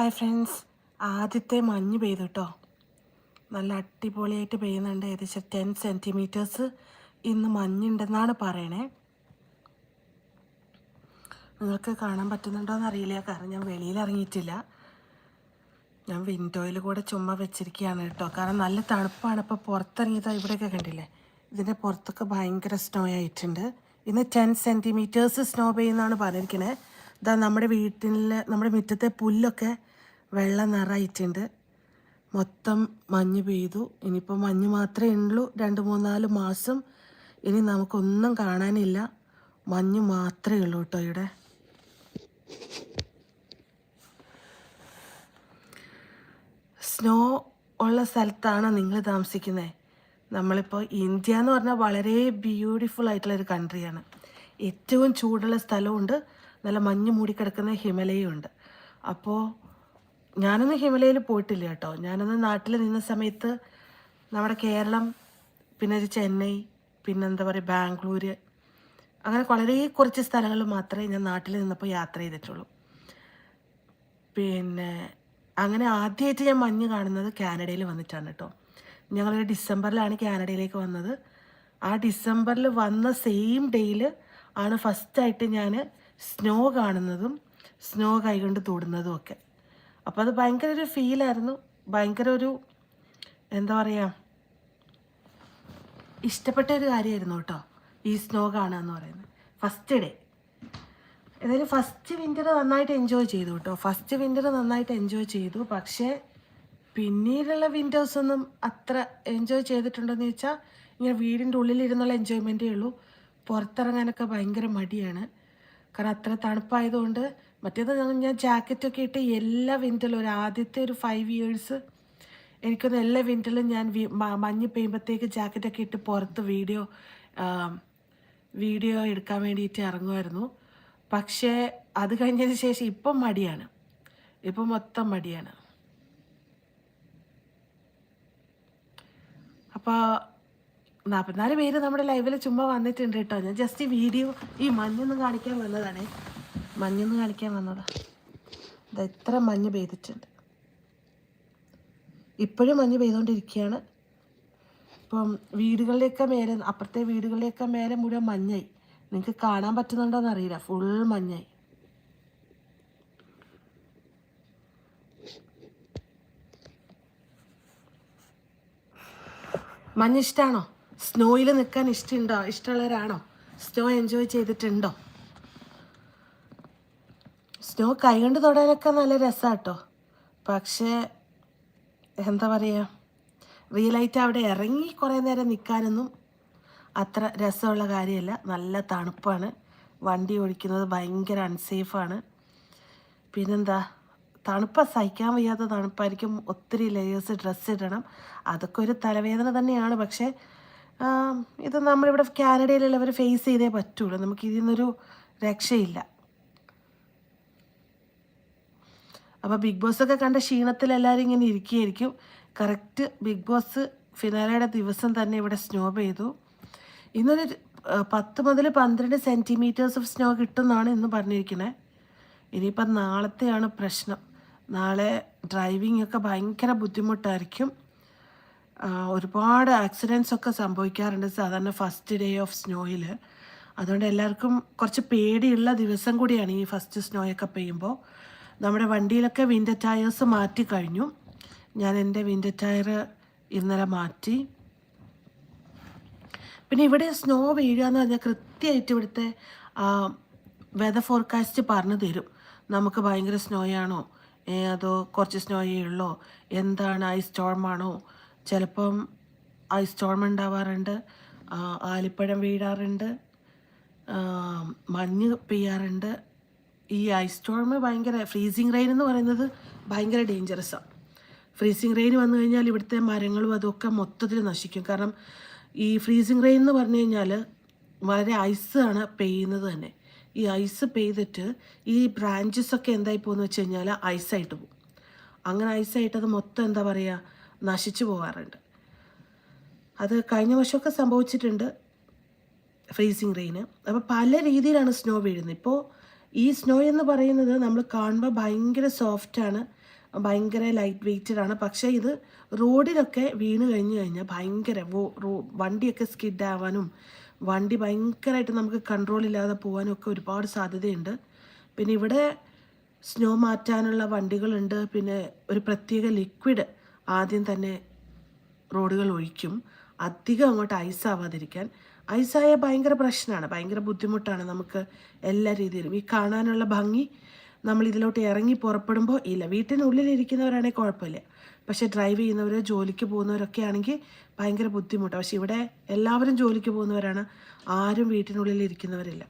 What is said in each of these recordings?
Hi friends ആദ്യത്തെ മഞ്ഞ് പെയ്തു കേട്ടോ നല്ല അടിപൊളിയായിട്ട് പെയ്യുന്നുണ്ട്. ഏകദേശം ടെൻ സെന്റിമീറ്റേഴ്സ് ഇന്ന് മഞ്ഞുണ്ടെന്നാണ് പറയണേ. നിങ്ങൾക്ക് കാണാൻ പറ്റുന്നുണ്ടോ എന്നറിയില്ല കാരണം ഞാൻ വെളിയിൽ ഇറങ്ങിയിട്ടില്ല. ഞാൻ വിൻഡോയിൽ കൂടെ ചുമ്മാ വെച്ചിരിക്കുകയാണ് കേട്ടോ കാരണം നല്ല തണുപ്പാണ്. ഇപ്പോൾ പുറത്തിറങ്ങിയത് ഇവിടെയൊക്കെ കണ്ടില്ലേ? ഇതിന്റെ പുറത്തൊക്കെ ഭയങ്കര സ്നോ ആയിട്ടുണ്ട്. ഇന്ന് ടെൻ സെന്റിമീറ്റേഴ്സ് സ്നോ പെയ്യുന്നതാണ് പറഞ്ഞിരിക്കുന്നത് ഇതാ നമ്മുടെ വീട്ടിൽ നമ്മുടെ മുറ്റത്തെ പുല്ലൊക്കെ വെള്ളം നിറയിട്ടുണ്ട് മൊത്തം മഞ്ഞ് പെയ്തു. ഇനിയിപ്പോൾ മഞ്ഞ് മാത്രമേ ഉള്ളൂ. രണ്ട് മൂന്നാൽ മാസം ഇനി നമുക്കൊന്നും കാണാനില്ല. മഞ്ഞ് മാത്രമേ ഉള്ളൂ കേട്ടോ ഇവിടെ. സ്നോ ഉള്ള സ്ഥലത്താണ് നിങ്ങൾ താമസിക്കുന്നത് നമ്മളിപ്പോൾ ഇന്ത്യ എന്ന് പറഞ്ഞാൽ വളരെ ബ്യൂട്ടിഫുൾ ആയിട്ടുള്ള ഒരു കൺട്രിയാണ് ഏറ്റവും ചൂടുള്ള സ്ഥലമുണ്ട്. നല്ല മഞ്ഞ് മൂടിക്കിടക്കുന്ന ഹിമലയും ഉണ്ട് അപ്പോൾ ഞാനൊന്നും ഹിമലയിൽ പോയിട്ടില്ല കേട്ടോ. ഞാനൊന്ന് നാട്ടിൽ നിന്ന സമയത്ത് നമ്മുടെ കേരളം പിന്നെ ഒരു ചെന്നൈ പിന്നെ എന്താ പറയുക ബാംഗ്ലൂര് അങ്ങനെ വളരെ കുറച്ച് സ്ഥലങ്ങൾ മാത്രമേ ഞാൻ നാട്ടിൽ നിന്നപ്പോൾ യാത്ര ചെയ്തിട്ടുള്ളൂ. പിന്നെ അങ്ങനെ ആദ്യമായിട്ട് ഞാൻ മഞ്ഞ് കാണുന്നത് കാനഡയിൽ വന്നിട്ടാണ് കേട്ടോ. ഞങ്ങളൊരു ഡിസംബറിലാണ് കാനഡയിലേക്ക് വന്നത്. ആ ഡിസംബറിൽ വന്ന സെയിം ഡേയിൽ ആണ് ഫസ്റ്റായിട്ട് ഞാൻ സ്നോ കാണുന്നതും സ്നോ കൈകൊണ്ട് തൊടുന്നതും ഒക്കെ. അപ്പോൾ അത് ഭയങ്കര ഒരു ഫീലായിരുന്നു ഭയങ്കര ഒരു എന്താ പറയുക ഇഷ്ടപ്പെട്ട ഒരു കാര്യമായിരുന്നു കേട്ടോ ഈ സ്നോ കാണുക പറയുന്നത്. ഫസ്റ്റ് ഡേ ഏതായാലും ഫസ്റ്റ് വിന്റർ നന്നായിട്ട് എൻജോയ് ചെയ്തു കേട്ടോ. ഫസ്റ്റ് വിന്റർ നന്നായിട്ട് എൻജോയ് ചെയ്തു. പക്ഷേ പിന്നീടുള്ള വിൻഡോസ് ഒന്നും അത്ര എൻജോയ് ചെയ്തിട്ടുണ്ടെന്ന് ചോദിച്ചാൽ ഇങ്ങനെ വീടിന്റെ ഉള്ളിലിരുന്നുള്ള എൻജോയ്മെന്റേ ഉള്ളൂ. പുറത്തിറങ്ങാനൊക്കെ ഭയങ്കര മടിയാണ്. കാരണം അത്ര തണുപ്പായതുകൊണ്ട് മറ്റേത് ഞാൻ ജാക്കറ്റൊക്കെ ഇട്ട് എല്ലാ വിന്ററിലും ഒരു ആദ്യത്തെ ഒരു ഫൈവ് ഇയേഴ്സ് എനിക്കൊന്ന് എല്ലാ വിന്ററിലും ഞാൻ മഞ്ഞ് പെയ്യുമ്പോഴത്തേക്ക് ജാക്കറ്റൊക്കെ ഇട്ട് പുറത്ത് വീഡിയോ വീഡിയോ എടുക്കാൻ വേണ്ടിയിട്ട് ഇറങ്ങുമായിരുന്നു. പക്ഷേ അത് കഴിഞ്ഞതിന് ശേഷം ഇപ്പം മടിയാണ്. ഇപ്പം മൊത്തം മടിയാണ്. അപ്പോൾ നാൽപ്പത്തിനാല് പേര് നമ്മുടെ ലൈവിൽ ചുമ്മാ വന്നിട്ടുണ്ട് കേട്ടോ. ഞാൻ ജസ്റ്റ് വീഡിയോ ഈ മഞ്ഞൊന്നും കാണിക്കാൻ വന്നതാണേ. മഞ്ഞൊന്ന് കാണിക്കാൻ വന്നതാ. ഇത് എത്ര മഞ്ഞ് പെയ്തിട്ടുണ്ട്. ഇപ്പോഴും മഞ്ഞ് പെയ്തുകൊണ്ടിരിക്കുകയാണ് ഇപ്പം വീടുകളിലേക്ക് മേലെ അപ്പുറത്തെ വീടുകളിലേക്ക് മേലെ മുഴുവൻ മഞ്ഞായി. നിങ്ങൾക്ക് കാണാൻ പറ്റുന്നുണ്ടോയെന്ന് അറിയില്ല. ഫുൾ മഞ്ഞായി. മഞ്ഞ് ഇഷ്ടമാണോ സ്നോയിൽ നിൽക്കാൻ ഇഷ്ടമുണ്ടോ ഇഷ്ടമുള്ളവരാണോ സ്നോ എൻജോയ് ചെയ്തിട്ടുണ്ടോ? സ്നോ കൈകൊണ്ട് തൊടാനൊക്കെ നല്ല രസമാട്ടോ പക്ഷേ എന്താ പറയുക റിയലായിട്ട് അവിടെ ഇറങ്ങി കുറേ നേരം നിൽക്കാനൊന്നും അത്ര രസമുള്ള കാര്യമല്ല. നല്ല തണുപ്പാണ്. വണ്ടി ഓടിക്കുന്നത് ഭയങ്കര അൺസേഫാണ് പിന്നെന്താ തണുപ്പ സഹിക്കാൻ വയ്യാത്ത തണുപ്പായിരിക്കും. ഒത്തിരി ലെയേഴ്സ് ഡ്രസ്സ് ഇടണം. അതൊക്കെ ഒരു തലവേദന തന്നെയാണ്. പക്ഷേ ഇത് നമ്മളിവിടെ കാനഡയിലുള്ളവർ ഫേസ് ചെയ്തേ പറ്റുള്ളൂ. നമുക്ക് ഇതിൽ നിന്നൊരു രക്ഷയില്ല. അപ്പോൾ ബിഗ് ബോസ് ഒക്കെ കണ്ട ക്ഷീണത്തിൽ എല്ലാവരും ഇങ്ങനെ ഇരിക്കുകയായിരിക്കും. കറക്റ്റ് ബിഗ് ബോസ് ഫിനാലയുടെ ദിവസം തന്നെ ഇവിടെ സ്നോ പെയ്തു. ഇന്നൊരു പത്ത് മുതൽ പന്ത്രണ്ട് സെന്റിമീറ്റേഴ്സ് ഓഫ് സ്നോ കിട്ടുമെന്നാണ് ഇന്ന് പറഞ്ഞിരിക്കുന്നത് ഇനിയിപ്പം നാളത്തെയാണ് പ്രശ്നം. നാളെ ഡ്രൈവിംഗ് ഒക്കെ ഭയങ്കര ബുദ്ധിമുട്ടായിരിക്കും. ഒരുപാട് ആക്സിഡൻസ് ഒക്കെ സംഭവിക്കാറുണ്ട് സാധാരണ ഫസ്റ്റ് ഡേ ഓഫ് സ്നോയിൽ അതുകൊണ്ട് എല്ലാവർക്കും കുറച്ച് പേടിയുള്ള ദിവസം കൂടിയാണ് ഈ ഫസ്റ്റ് സ്നോയൊക്കെ പെയ്യുമ്പോൾ. നമ്മുടെ വണ്ടിയിലൊക്കെ വിൻഡർ ടയേഴ്സ് മാറ്റി കഴിഞ്ഞു. ഞാൻ എന്റെ വിൻഡർ ടയർ ഇന്നലെ മാറ്റി. പിന്നെ ഇവിടെ സ്നോ വീഴുക എന്ന് പറഞ്ഞാൽ കൃത്യമായിട്ട് ഇവിടുത്തെ വെതർ ഫോർകാസ്റ്റ് പറഞ്ഞു തരും. നമുക്ക് ഭയങ്കര സ്നോയാണോ? അതോ കുറച്ച് സ്നോയേ ഉള്ളോ? എന്താണ് ഐസ് സ്റ്റോമാണോ ചിലപ്പം ഐസ് സ്റ്റോം ഉണ്ടാവാറുണ്ട്. ആലിപ്പഴം വീഴാറുണ്ട്. മഞ്ഞ് പെയ്യാറുണ്ട്. ഈ ഐസ് സ്റ്റോം ഭയങ്കര ഫ്രീസിങ് റെയിൻ എന്ന് പറയുന്നത് ഭയങ്കര ആണ് ഫ്രീസിങ് റെയിൻ വന്നു കഴിഞ്ഞാൽ ഇവിടുത്തെ മരങ്ങളും അതൊക്കെ മൊത്തത്തിൽ നശിക്കും. കാരണം ഈ ഫ്രീസിങ് റെയിൻ എന്ന് പറഞ്ഞു കഴിഞ്ഞാൽ വളരെ ഐസ് ആണ് പെയ്യുന്നത് തന്നെ. ഈ ഐസ് പെയ്തിട്ട് ഈ ബ്രാഞ്ചസ് ഒക്കെ എന്തായി പോകുന്നു വെച്ച് കഴിഞ്ഞാൽ ഐസായിട്ട് പോകും. അങ്ങനെ ഐസായിട്ട് അത് മൊത്തം എന്താ പറയുക നശിച്ചു പോകാറുണ്ട്. അത് കഴിഞ്ഞ വർഷമൊക്കെ സംഭവിച്ചിട്ടുണ്ട് ഫ്രീസിങ് റെയിന് അപ്പോൾ പല രീതിയിലാണ് സ്നോ വീഴുന്നത്. ഇപ്പോൾ ഈ സ്നോ എന്ന് പറയുന്നത് നമ്മൾ കാണുമ്പോൾ ഭയങ്കര സോഫ്റ്റാണ് ഭയങ്കര ലൈറ്റ് വെയ്റ്റഡ് ആണ്. പക്ഷേ ഇത് റോഡിലൊക്കെ വീണ് കഴിഞ്ഞ് കഴിഞ്ഞാൽ ഭയങ്കര വണ്ടിയൊക്കെ സ്കിഡ് ആവാനും വണ്ടി ഭയങ്കരമായിട്ട് നമുക്ക് കൺട്രോൾ ഇല്ലാതെ പോകാനും ഒക്കെ ഒരുപാട് സാധ്യതയുണ്ട്. പിന്നെ ഇവിടെ സ്നോ മാറ്റാനുള്ള വണ്ടികളുണ്ട്. പിന്നെ ഒരു പ്രത്യേക ലിക്വിഡ് ആദ്യം തന്നെ റോഡുകൾ ഒഴിക്കും. അധികം അങ്ങോട്ട് ഐസ് ആവാതിരിക്കാൻ. ഐസായ ഭയങ്കര പ്രശ്നമാണ് ഭയങ്കര ബുദ്ധിമുട്ടാണ് നമുക്ക് എല്ലാ രീതിയിലും. ഈ കാണാനുള്ള ഭംഗി നമ്മൾ ഇതിലോട്ട് ഇറങ്ങി പുറപ്പെടുമ്പോൾ ഇല്ല വീട്ടിനുള്ളിലിരിക്കുന്നവരാണെങ്കിൽ കുഴപ്പമില്ല. പക്ഷേ ഡ്രൈവ് ചെയ്യുന്നവർ ജോലിക്ക് പോകുന്നവരൊക്കെ ആണെങ്കിൽ ഭയങ്കര ബുദ്ധിമുട്ടാണ്. പക്ഷെ ഇവിടെ എല്ലാവരും ജോലിക്ക് പോകുന്നവരാണ് ആരും വീട്ടിനുള്ളിൽ ഇരിക്കുന്നവരില്ല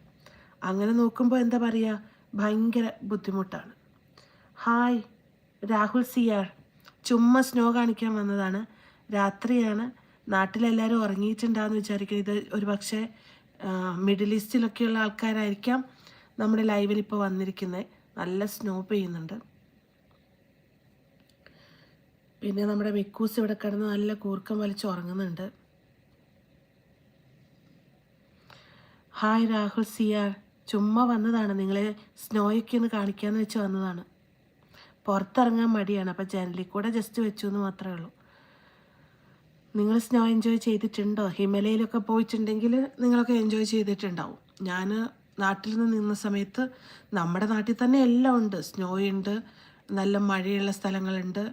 അങ്ങനെ നോക്കുമ്പോൾ എന്താ പറയുക? ഭയങ്കര ബുദ്ധിമുട്ടാണ്. ഹായ് രാഹുൽ സിയാർ ചുമ്മാ സ്നോ കാണിക്കാൻ വന്നതാണ്. രാത്രിയാണ് നാട്ടിലെല്ലാവരും ഉറങ്ങിയിട്ടുണ്ടാകുന്ന വിചാരിക്കുന്നു. ഇത് ഒരു പക്ഷേ മിഡിൽ ഈസ്റ്റിലൊക്കെയുള്ള ആൾക്കാരായിരിക്കാം നമ്മുടെ ലൈവിൽ ഇപ്പോൾ വന്നിരിക്കുന്നത് നല്ല സ്നോ പെയ്യുന്നുണ്ട്. പിന്നെ നമ്മുടെ മിക്കൂസ് ഇവിടെ കിടന്ന് നല്ല കൂർക്കം വലിച്ച് ഉറങ്ങുന്നുണ്ട്. ഹായ് രാഹുൽ സിയാർ ചുമ്മാ വന്നതാണ്. നിങ്ങളെ സ്നോയൊക്കെ ഒന്ന് കാണിക്കാന്ന് വെച്ച് വന്നതാണ്. പുറത്തിറങ്ങാൻ മടിയാണ്. അപ്പം ജനലിൽ കൂടെ ജസ്റ്റ് വെച്ചു എന്ന് മാത്രമേ ഉള്ളൂ. നിങ്ങൾ സ്നോ എൻജോയ് ചെയ്തിട്ടുണ്ടോ? ഹിമാലയയിലൊക്കെ പോയിട്ടുണ്ടെങ്കിൽ നിങ്ങളൊക്കെ എൻജോയ് ചെയ്തിട്ടുണ്ടാവും. ഞാൻ നാട്ടിൽ നിന്ന് നിന്ന സമയത്ത് നമ്മുടെ നാട്ടിൽ തന്നെ എല്ലാം ഉണ്ട്. സ്നോ ഉണ്ട് നല്ല മഴയുള്ള സ്ഥലങ്ങളുണ്ട്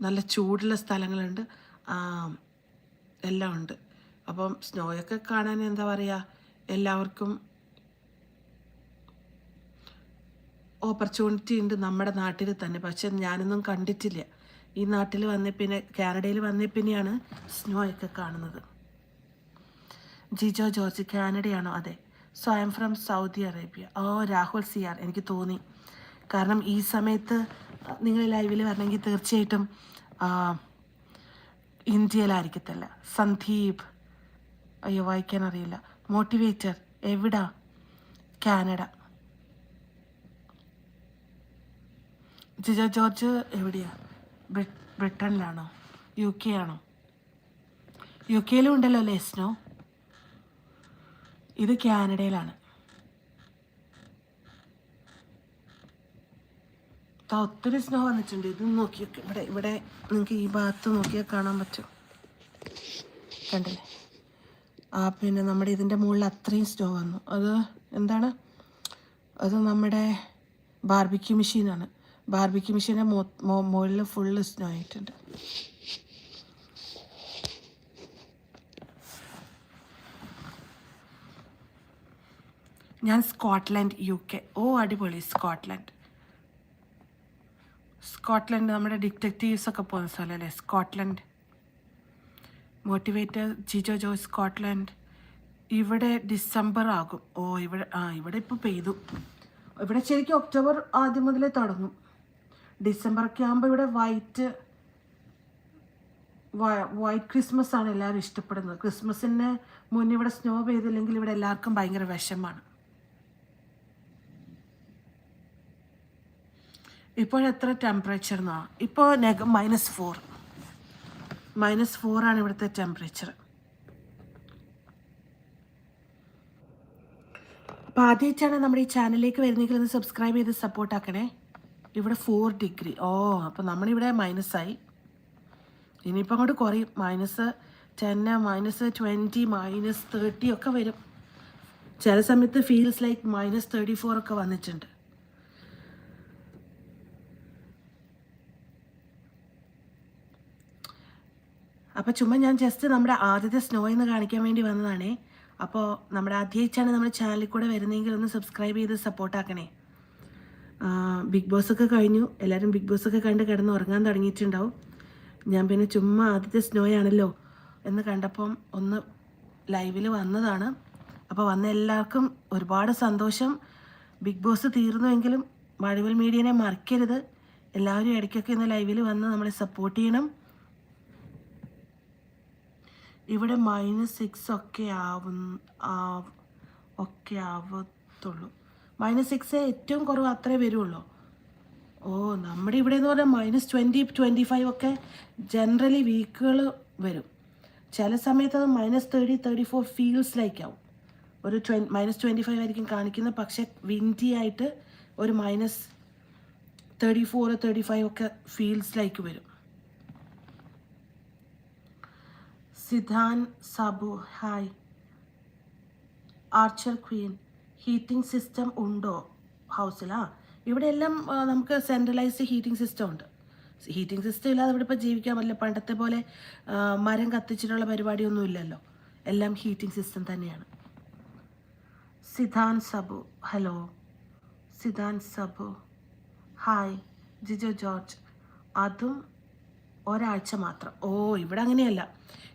നല്ല ചൂടുള്ള സ്ഥലങ്ങളുണ്ട്. എല്ലാം ഉണ്ട്. അപ്പം സ്നോയൊക്കെ കാണാൻ എന്താ പറയുക എല്ലാവർക്കും ഓപ്പർച്യൂണിറ്റി ഉണ്ട് നമ്മുടെ നാട്ടിൽ തന്നെ. പക്ഷെ ഞാനൊന്നും കണ്ടിട്ടില്ല. ഈ നാട്ടിൽ വന്നേ പിന്നെ കാനഡയിൽ വന്നേ പിന്നെയാണ് സ്നോ ഒക്കെ കാണുന്നത്. ജിജോ ജോർജ് കാനഡയാണോ? അതെ. So I'm from Saudi Arabia. ഓ രാഹുൽ സിയാർ. എനിക്ക് തോന്നി. കാരണം ഈ സമയത്ത് നിങ്ങൾ ലൈവിൽ വരണമെങ്കിൽ തീർച്ചയായിട്ടും ഇന്ത്യയിലായിരിക്കത്തല്ല. സന്ദീപ് അയ്യോ വായിക്കാൻ അറിയില്ല മോട്ടിവേറ്റർ എവിടാ? കാനഡ. ജിജ ജോർജ് എവിടെയാ? ബ്രി- ബ്രിട്ടനിലാണോ? യു കെ ആണോ യു കെയിലും ഉണ്ടല്ലോ അല്ലേ സ്നോ? ഇത് കാനഡയിലാണ്. ഒത്തിരി സ്നോ വന്നിട്ടുണ്ട്. ഇത് നോക്കി ഇവിടെ ഇവിടെ നിങ്ങൾക്ക് ഈ ഭാഗത്ത് നോക്കിയാൽ കാണാൻ പറ്റും. കണ്ടില്ലേ? ആ പിന്നെ നമ്മുടെ ഇതിന്റെ മുകളിൽ അത്രയും സ്നോ വന്നു. അത് എന്താണ്? അത് നമ്മുടെ ബാർബിക്യൂ മെഷീനാണ്. ബാർബിക്യൂ മെഷീന്റെ മുകളിൽ ഫുള്ള് സ്നോ ആയിട്ടുണ്ട്. ഞാൻ സ്കോട്ട്ലൻഡ് യു കെ ഓ അടിപൊളി സ്കോട്ട്ലൻഡ്. സ്കോട്ട്ലൻഡ് നമ്മുടെ ഡിറ്റക്റ്റീവ്സ് ഒക്കെ പോകുന്ന സ്ഥലമല്ലേ? സ്കോട്ട്ലൻഡ്. മോട്ടിവേറ്റർ ജിജോ ജോ സ്കോട്ട്ലൻഡ്. ഇവിടെ ഡിസംബർ ആകും. ഓ ഇവിടെ ആ ഇവിടെ ഇപ്പോൾ പെയ്തു. ഇവിടെ ശരിക്കും ഒക്ടോബർ ആദ്യം മുതലേ തുടങ്ങും. ഡിസംബറൊക്കെ ആകുമ്പോൾ ഇവിടെ വൈറ്റ് വൈറ്റ് ക്രിസ്മസ് ആണ് എല്ലാവരും ഇഷ്ടപ്പെടുന്നത്. ക്രിസ്മസിന് മുന്നേ ഇവിടെ സ്നോ പെയ്തില്ലെങ്കിൽ ഇവിടെ എല്ലാവർക്കും ഭയങ്കര വിഷമാണ്. ഇപ്പോഴെത്ര ടെമ്പറേച്ചർ എന്നാ ഇപ്പോൾ നെഗ മൈനസ് ഫോർ മൈനസ് ഫോർ ആണ് ഇവിടുത്തെ ടെമ്പറേച്ചർ അപ്പോൾ ആദ്യമായിട്ടാണ് നമ്മുടെ ഈ ചാനലിലേക്ക് വരുന്നെങ്കിൽ ഒന്ന് സബ്സ്ക്രൈബ് ചെയ്ത് സപ്പോർട്ട് ആക്കണേ. ഇവിടെ ഫോർ ഡിഗ്രി ഓ അപ്പോൾ നമ്മളിവിടെ മൈനസ് ആയി. ഇനിയിപ്പോൾ അങ്ങോട്ട് കുറയും. മൈനസ് ടെന്ന് മൈനസ് ട്വന്റി മൈനസ് തേർട്ടി ഒക്കെ വരും. ചില സമയത്ത് feels like minus thirty four ഒക്കെ വന്നിട്ടുണ്ട്. അപ്പോൾ ചുമ്മാ ഞാൻ ജസ്റ്റ് നമ്മുടെ ആദ്യത്തെ സ്നോ എന്ന് കാണിക്കാൻ വേണ്ടി വന്നതാണേ. അപ്പോൾ നമ്മുടെ ആദ്യമായിട്ടാണ് നമ്മുടെ ചാനലിൽ കൂടെ വരുന്നതെങ്കിൽ ഒന്ന് സബ്സ്ക്രൈബ് ചെയ്ത് സപ്പോർട്ട് ആക്കണേ. ആ, ബിഗ് ബോസ് ഒക്കെ കഴിഞ്ഞു. എല്ലാവരും ബിഗ് ബോസ് ഒക്കെ കണ്ട് കിടന്ന് ഉറങ്ങാൻ തുടങ്ങിയിട്ടുണ്ടാവും. ഞാൻ പിന്നെ ചുമ്മാ ആദ്യത്തെ സ്നോ ആണല്ലോ എന്ന് കണ്ടപ്പം ഒന്ന് ലൈവിൽ വന്നതാണ്. അപ്പോൾ വന്ന എല്ലാവർക്കും ഒരുപാട് സന്തോഷം. ബിഗ് ബോസ് തീർന്നുവെങ്കിലും മഴവിൽ മീഡിയനെ മറക്കരുത്. എല്ലാവരും ഇടയ്ക്കൊക്കെ ഇന്ന് ലൈവിൽ വന്ന് നമ്മളെ സപ്പോർട്ട് ചെയ്യണം. ഇവിടെ മൈനസ് സിക്സ് ഒക്കെ ആവും ഒക്കെ ആവത്തുള്ളൂ. മൈനസ് സിക്സ് ഏറ്റവും കുറവ് അത്രേ വരുള്ളൂ. ഓ നമ്മുടെ ഇവിടെ എന്ന് പറഞ്ഞാൽ മൈനസ് ട്വന്റി ട്വന്റി ഫൈവ് ഒക്കെ ജനറലി വീക്കുകൾ വരും. ചില സമയത്ത് അത് minus thirty thirty four feels ലൈക്കാവും ഒരു ട്വൻ മൈനസ് ട്വന്റി ഫൈവ് ആയിരിക്കും കാണിക്കുന്നത്. പക്ഷേ വിന്റി ആയിട്ട് ഒരു minus thirty four thirty five ഒക്കെ ഫീൽഡ്സിലേക്ക് വരും. Siddhan Sabu hi Archer Queen heating system ഉണ്ടോ ഹൗസിലാ ഇവിടെ എല്ലാം നമുക്ക് സെൻട്രലൈസ്ഡ് ഹീറ്റിംഗ് സിസ്റ്റം ഉണ്ട്. ഹീറ്റിംഗ് സിസ്റ്റം ഇല്ലാതെ ഇവിടെ ഇപ്പോൾ ജീവിക്കാൻ പറ്റില്ല. പണ്ടത്തെ പോലെ മരം കത്തിച്ചിട്ടുള്ള പരിപാടിയൊന്നും ഇല്ലല്ലോ. എല്ലാം ഹീറ്റിംഗ് സിസ്റ്റം തന്നെയാണ്. Siddhan Sabu hello Siddhan Sabu hi Jijo George. അതും ഒരാഴ്ച മാത്രം. ഓ ഇവിടെ അങ്ങനെയല്ല.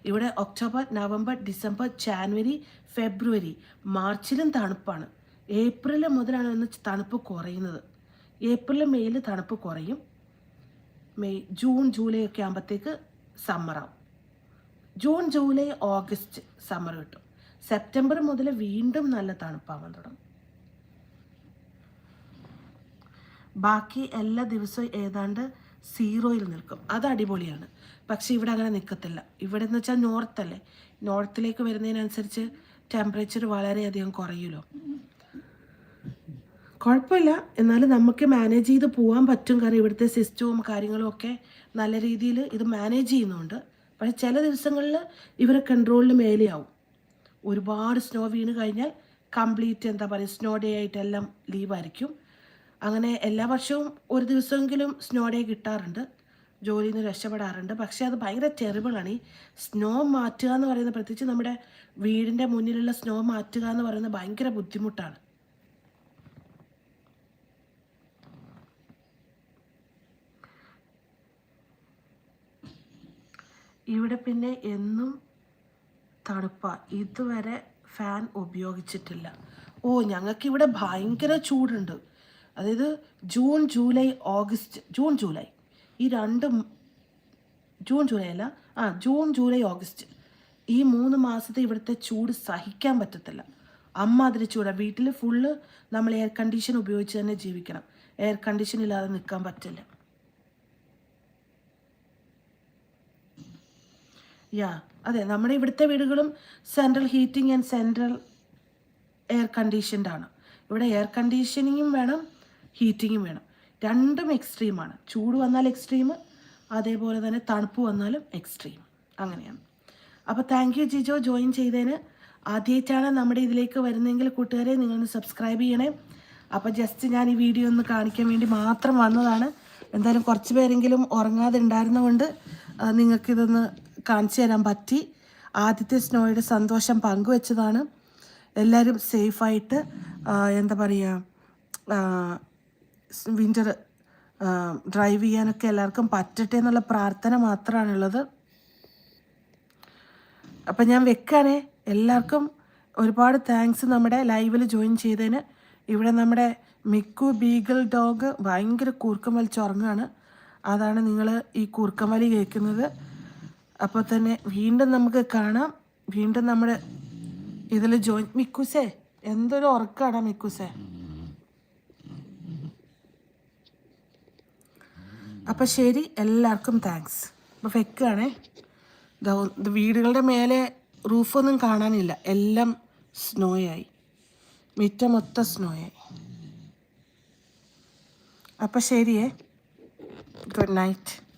ഇവിടെ October November December January February മാർച്ചിലും തണുപ്പാണ്. ഏപ്രിൽ മുതലാണ് ഒന്ന് തണുപ്പ് കുറയുന്നത്. ഏപ്രിൽ മെയ്യിൽ തണുപ്പ് കുറയും. മെയ് ജൂൺ ജൂലൈ ഒക്കെ ആകുമ്പോഴത്തേക്ക് സമ്മറാവും ജൂൺ ജൂലൈ ഓഗസ്റ്റ് സമ്മർ കിട്ടും. സെപ്റ്റംബർ മുതൽ വീണ്ടും നല്ല തണുപ്പാവാൻ തുടങ്ങും. ബാക്കി എല്ലാ ദിവസവും ഏതാണ്ട് സീറോയിൽ നിൽക്കും. അത് അടിപൊളിയാണ്. പക്ഷേ ഇവിടെ അങ്ങനെ നിൽക്കത്തില്ല ഇവിടെ എന്ന് വെച്ചാൽ നോർത്തല്ലേ? നോർത്തിലേക്ക് വരുന്നതിനനുസരിച്ച് ടെമ്പറേച്ചർ വളരെയധികം കുറയുമല്ലോ. കുഴപ്പമില്ല. എന്നാലും നമുക്ക് മാനേജ് ചെയ്ത് പോകാൻ പറ്റും. കാരണം ഇവിടുത്തെ സിസ്റ്റവും കാര്യങ്ങളും ഒക്കെ നല്ല രീതിയിൽ ഇത് മാനേജ് ചെയ്യുന്നുണ്ട്. പക്ഷേ ചില ദിവസങ്ങളിൽ ഇവരെ കൺട്രോളിന് മേലെയാവും. ഒരുപാട് സ്നോ വീണ് കഴിഞ്ഞാൽ കംപ്ലീറ്റ് എന്താ പറയുക സ്നോ ഡേ ആയിട്ടെല്ലാം ലീവായിരിക്കും അങ്ങനെ എല്ലാ വർഷവും ഒരു ദിവസമെങ്കിലും സ്നോ ഡേ കിട്ടാറുണ്ട്. ജോലിയിൽ നിന്ന് രക്ഷപ്പെടാറുണ്ട്. പക്ഷേ അത് ഭയങ്കര ടെറിബിളാണ് ഈ സ്നോ മാറ്റുക എന്ന് പറയുന്നത് പ്രത്യേകിച്ച് നമ്മുടെ വീടിന്റെ മുന്നിലുള്ള സ്നോ മാറ്റുക എന്ന് പറയുന്നത് ഭയങ്കര ബുദ്ധിമുട്ടാണ്. ഇവിടെ പിന്നെ എന്നും തണുപ്പ. ഇതുവരെ ഫാൻ ഉപയോഗിച്ചിട്ടില്ല. ഓ ഞങ്ങൾക്ക് ഇവിടെ ഭയങ്കര ചൂടുണ്ട്. അതായത് June July August June July. ഈ രണ്ട് ജൂൺ ജൂലൈ അല്ല. ആ ജൂൺ ജൂലൈ ഓഗസ്റ്റ്. ഈ മൂന്ന് മാസത്തെ ഇവിടുത്തെ ചൂട് സഹിക്കാൻ പറ്റത്തില്ല. അമ്മാതിരി ചൂടാണ് വീട്ടിൽ ഫുള്ള് നമ്മൾ എയർ കണ്ടീഷൻ ഉപയോഗിച്ച് തന്നെ ജീവിക്കണം. എയർ കണ്ടീഷൻ ഇല്ലാതെ നിൽക്കാൻ പറ്റില്ല. യാ അതെ നമ്മുടെ ഇവിടുത്തെ വീടുകളും central heating and central air conditioned ആണ്. ഇവിടെ എയർ കണ്ടീഷനിങ്ങും വേണം ഹീറ്റിങ്ങും വേണം. രണ്ടും എക്സ്ട്രീമാണ് ചൂട് വന്നാൽ എക്സ്ട്രീം അതേപോലെ തന്നെ തണുപ്പ് വന്നാലും എക്സ്ട്രീം അങ്ങനെയാണ്. അപ്പോൾ താങ്ക് യു ജിജോ ജോയിൻ ചെയ്തതിന്. ആദ്യമായിട്ടാണ് നമ്മുടെ ഇതിലേക്ക് വരുന്നതെങ്കിൽ കൂട്ടുകാരെ നിങ്ങളൊന്ന് സബ്സ്ക്രൈബ് ചെയ്യണേ. അപ്പോൾ ജസ്റ്റ് ഞാൻ ഈ വീഡിയോ ഒന്ന് കാണിക്കാൻ വേണ്ടി മാത്രം വന്നതാണ്. എന്തായാലും കുറച്ച് പേരെങ്കിലും ഉറങ്ങാതെ ഉണ്ടായിരുന്നതുകൊണ്ട് നിങ്ങൾക്കിതൊന്ന് കാണിച്ചു തരാൻ പറ്റി. ആദ്യത്തെ സ്നോയുടെ സന്തോഷം പങ്കുവെച്ചതാണ്. എല്ലാവരും സേഫായിട്ട് എന്താ പറയുക വിന്റർ ഡ്രൈവ് ചെയ്യാനൊക്കെ എല്ലാവർക്കും പറ്റട്ടെ എന്നുള്ള പ്രാർത്ഥന മാത്രമാണുള്ളത്. അപ്പം ഞാൻ വെക്കാണേ. എല്ലാവർക്കും ഒരുപാട് താങ്ക്സ് നമ്മുടെ ലൈവിൽ ജോയിൻ ചെയ്തതിന്. ഇവിടെ നമ്മുടെ മിക്കു ബീഗിൾ ഡോഗ് ഭയങ്കര കൂർക്കം വലിച്ചുറങ്ങാണ് അതാണ് നിങ്ങൾ ഈ കൂർക്കം വലി കേൾക്കുന്നത്. അപ്പോൾ തന്നെ വീണ്ടും നമുക്ക് കാണാം. വീണ്ടും നമ്മുടെ ഇതിൽ ജോയിൻ മിക്കുസേ എന്തൊരു ഉറക്കാണ് മിക്കുസേ. അപ്പം ശരി എല്ലാവർക്കും താങ്ക്സ് അപ്പോൾ വെക്കുകയാണേ വീടുകളുടെ മേലെ റൂഫൊന്നും കാണാനില്ല. എല്ലാം സ്നോയായി. മിറ്റം മൊത്തം സ്നോയായി. അപ്പം ശരിയേ. Good night.